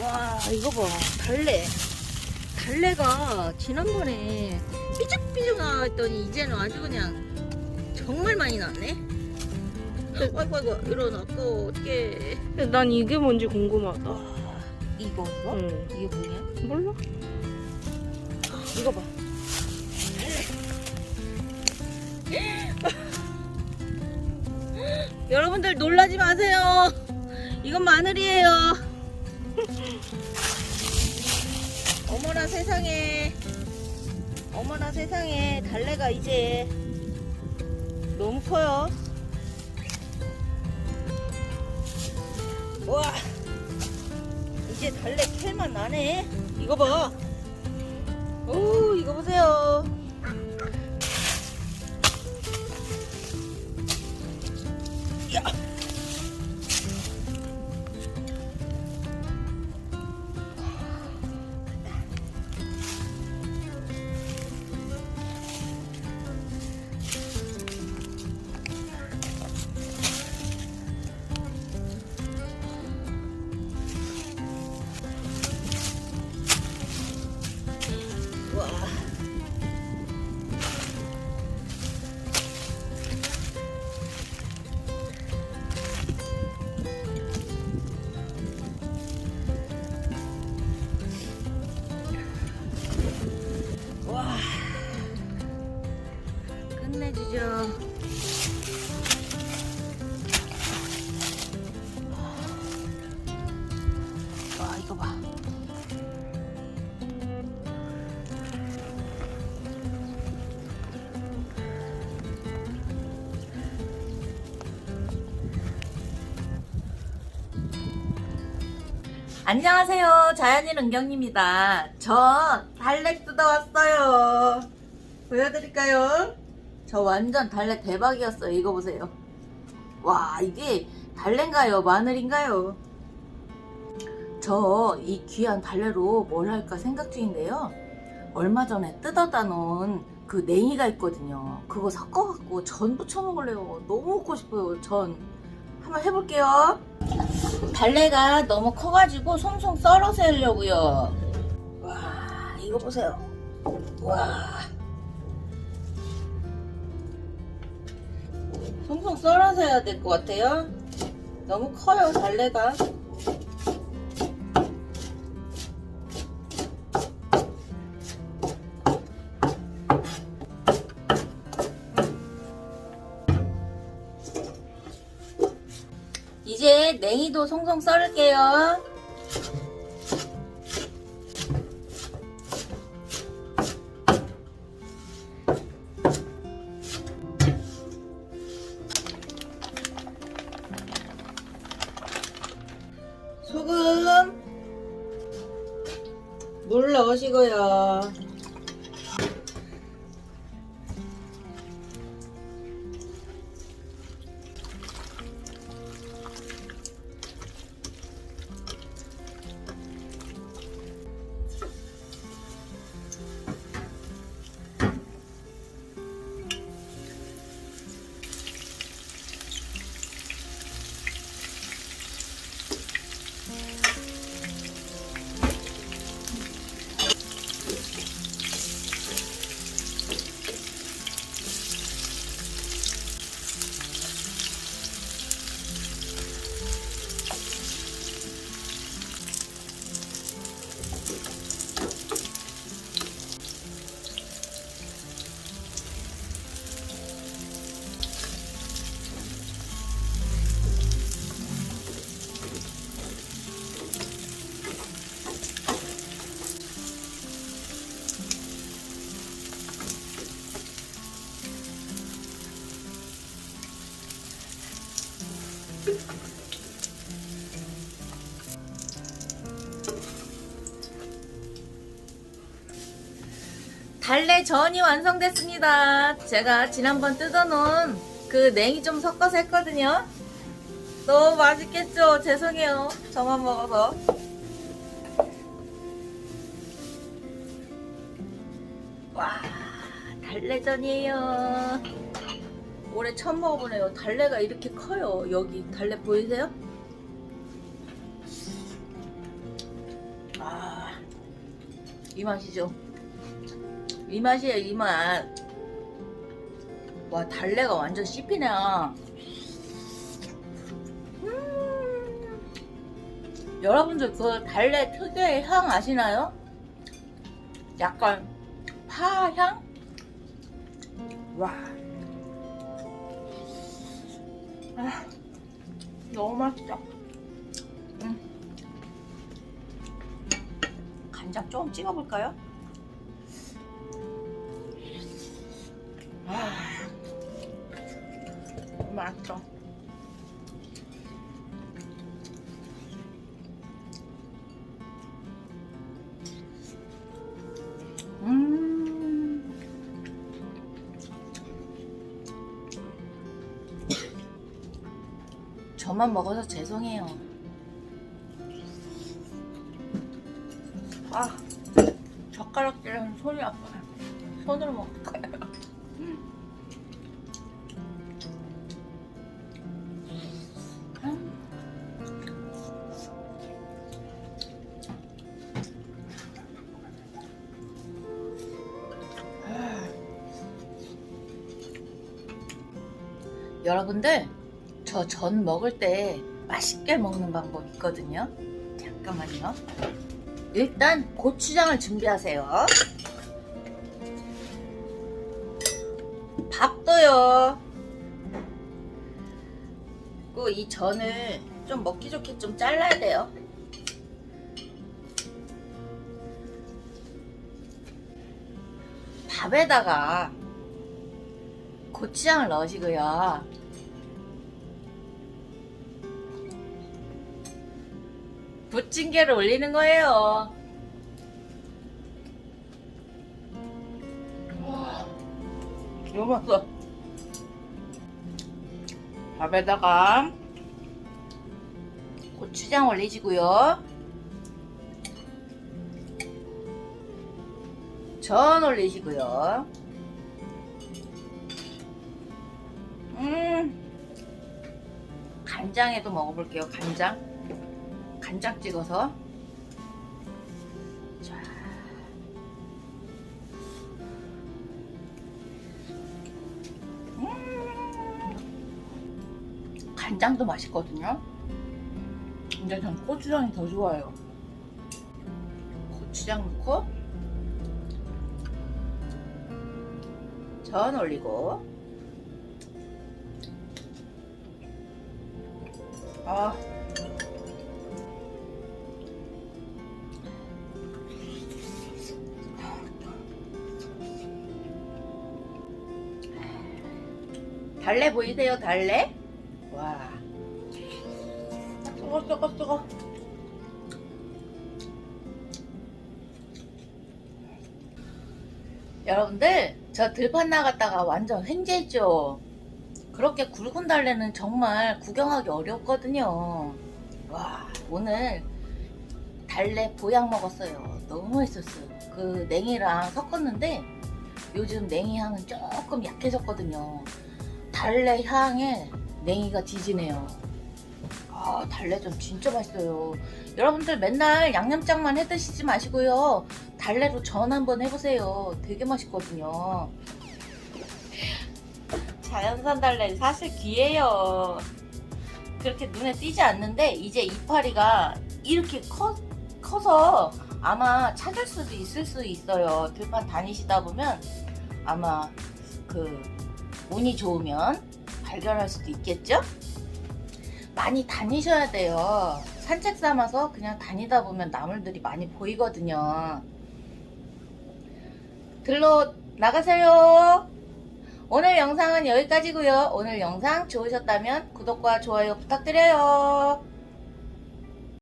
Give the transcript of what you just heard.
와 이거 봐 달래 달래가 지난번에 삐죽삐죽 나왔더니 이제는 아주 그냥 정말 많이 나왔네 아이고 아이고 일어났어 어떡해 난 이게 뭔지 궁금하다. 와 이거 이거? 응. 이게 뭐냐? 몰라? 이거 봐 여러분들 놀라지 마세요 이건 마늘이에요 세상에. 어머나 세상에. 달래가 이제 너무 커요. 와. 이제 달래 캘만 나네. 이거 봐. 오, 이거 보세요. 야. 안녕하세요. 자연인 은경입니다. 저 달래 뜯어왔어요. 보여드릴까요? 저 완전 달래 대박이었어요. 이거 보세요. 와, 이게 달래인가요? 마늘인가요? 저 이 귀한 달래로 뭘 할까 생각 중인데요. 얼마 전에 뜯어다 놓은 그 냉이가 있거든요. 그거 섞어갖고 전 부쳐 먹을래요. 너무 먹고 싶어요. 전. 한번 해볼게요. 달래가 너무 커가지고 송송 썰어서 하려고요. 와, 이거 보세요. 와. 송송 썰어서 해야 될 것 같아요. 너무 커요, 달래가. 냉이도 송송 썰을게요. 소금, 물 넣으시고요. 달래 전이 완성됐습니다. 제가 지난번 뜯어놓은 그 냉이 좀 섞어서 했거든요. 너무 맛있겠죠? 죄송해요. 저만 먹어서. 와, 달래전이에요. 올해 처음 먹어보네요. 달래가 이렇게 커요. 여기 달래 보이세요? 아, 이 맛이죠. 이 맛이에요, 이 맛. 와, 달래가 완전 씹히네. 음. 여러분들 그 달래 특유의 향 아시나요? 약간 파향? 와. 아, 너무 맛있다. 음. 간장 좀 찍어볼까요? 맛있어. 음. 저만 먹어서 죄송해요. 아, 젓가락질하면 손이 아파요. 손으로 먹 여러분들 저 전 먹을 때 맛있게 먹는 방법 있거든요. 잠깐만요. 일단 고추장을 준비하세요. 밥도요. 그리고 이 전을 좀 먹기 좋게 좀 잘라야 돼요. 밥에다가 고추장을 넣으시고요. 부침개를 올리는 거예요. 너무 맛있어. 밥에다가 고추장 올리시고요. 전 올리시고요. 간장에도 먹어볼게요. 간장. 간장 찍어서. 자. 음, 간장도 맛있거든요. 근데 전 고추장이 더 좋아요. 고추장 넣고 전 올리고 아. 달래 보이세요 달래? 와. 뜨거 뜨거 뜨거. 여러분들 저 들판 나갔다가 완전 횡재했죠 그렇게 굵은 달래는 정말 구경하기 어렵거든요. 와 오늘 달래 보약 먹었어요. 너무 맛있었어요. 그 냉이랑 섞었는데 요즘 냉이 향은 조금 약해졌거든요. 달래 향에 냉이가 뒤지네요. 아 달래전 진짜 맛있어요. 여러분들 맨날 양념장만 해 드시지 마시고요. 달래로 전 한번 해보세요. 되게 맛있거든요 자연산 달래 사실 귀해요 그렇게 눈에 띄지 않는데 이제 이파리가 이렇게 커, 커서 아마 찾을 수도 있을 수 있어요 들판 다니시다 보면 아마 그 운이 좋으면 발견할 수도 있겠죠? 많이 다니셔야 돼요. 산책 삼아서 그냥 다니다 보면 나물들이 많이 보이거든요. 들러 나가세요. 오늘 영상은 여기까지고요. 오늘 영상 좋으셨다면 구독과 좋아요 부탁드려요.